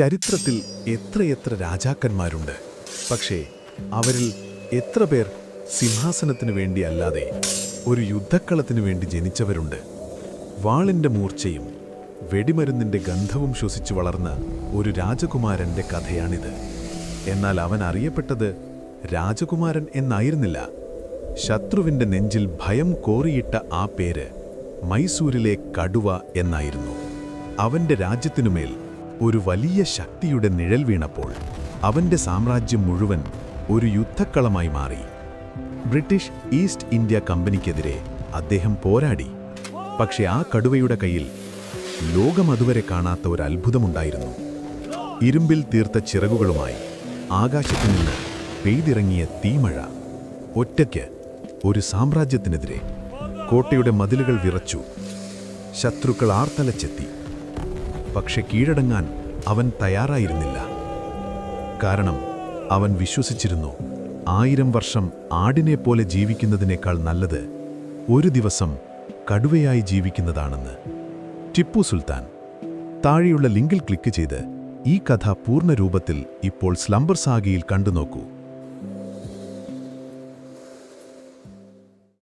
ചരിത്രത്തിൽ എത്രയെത്ര രാജാക്കന്മാരുണ്ട്? പക്ഷേ അവരിൽ എത്ര പേർ സിംഹാസനത്തിനു വേണ്ടി അല്ലാതെ ഒരു യുദ്ധക്കളത്തിനു വേണ്ടി ജനിച്ചവരുണ്ട്? വാളിന്റെ മൂർച്ചയും വെടിമരുന്നിന്റെ ഗന്ധവും ശ്വസിച്ചു വളർന്ന ഒരു രാജകുമാരന്റെ കഥയാണിത്. എന്നാൽ അവൻ അറിയപ്പെട്ടത് രാജകുമാരൻ എന്നായിരുന്നില്ല. ശത്രുവിന്റെ നെഞ്ചിൽ ഭയം കോറിയിട്ട ആ പേര് മൈസൂരിലെ കടുവ എന്നായിരുന്നു. അവന്റെ രാജ്യത്തിനുമേൽ ഒരു വലിയ ശക്തിയുടെ നിഴൽ വീണപ്പോൾ അവന്റെ സാമ്രാജ്യം മുഴുവൻ ഒരു യുദ്ധക്കളമായി മാറി. ബ്രിട്ടീഷ് ഈസ്റ്റ് ഇന്ത്യ കമ്പനിക്കെതിരെ അദ്ദേഹം പോരാടി. പക്ഷെ ആ കടുവയുടെ കയ്യിൽ ലോകം അതുവരെ കാണാത്ത ഒരു അത്ഭുതമുണ്ടായിരുന്നു. ഇരുമ്പിൽ തീർത്ത ചിറകുകളുമായി ആകാശത്തു നിന്ന് പെയ്തിറങ്ങിയ തീമഴ ഒറ്റയ്ക്ക് ഒരു സാമ്രാജ്യത്തിനെതിരെ കോട്ടയുടെ മതിലുകൾ വിറച്ചു. ശത്രുക്കൾ ആർത്തലച്ചെത്തി. പക്ഷെ കീഴടങ്ങാൻ അവൻ തയ്യാറായിരുന്നില്ല. കാരണം അവൻ വിശ്വസിച്ചിരുന്നു ആയിരം വർഷം ആടിനെപ്പോലെ ജീവിക്കുന്നതിനേക്കാൾ നല്ലത് ഒരു ദിവസം കടുവയായി ജീവിക്കുന്നതാണെന്ന്. ടിപ്പു സുൽത്താൻ താഴെയുള്ള ലിങ്കിൽ ക്ലിക്ക് ചെയ്ത് ഈ കഥ പൂർണ രൂപത്തിൽ ഇപ്പോൾ സ്ലംബർ സാഗിയിൽ കണ്ടുനോക്കൂ.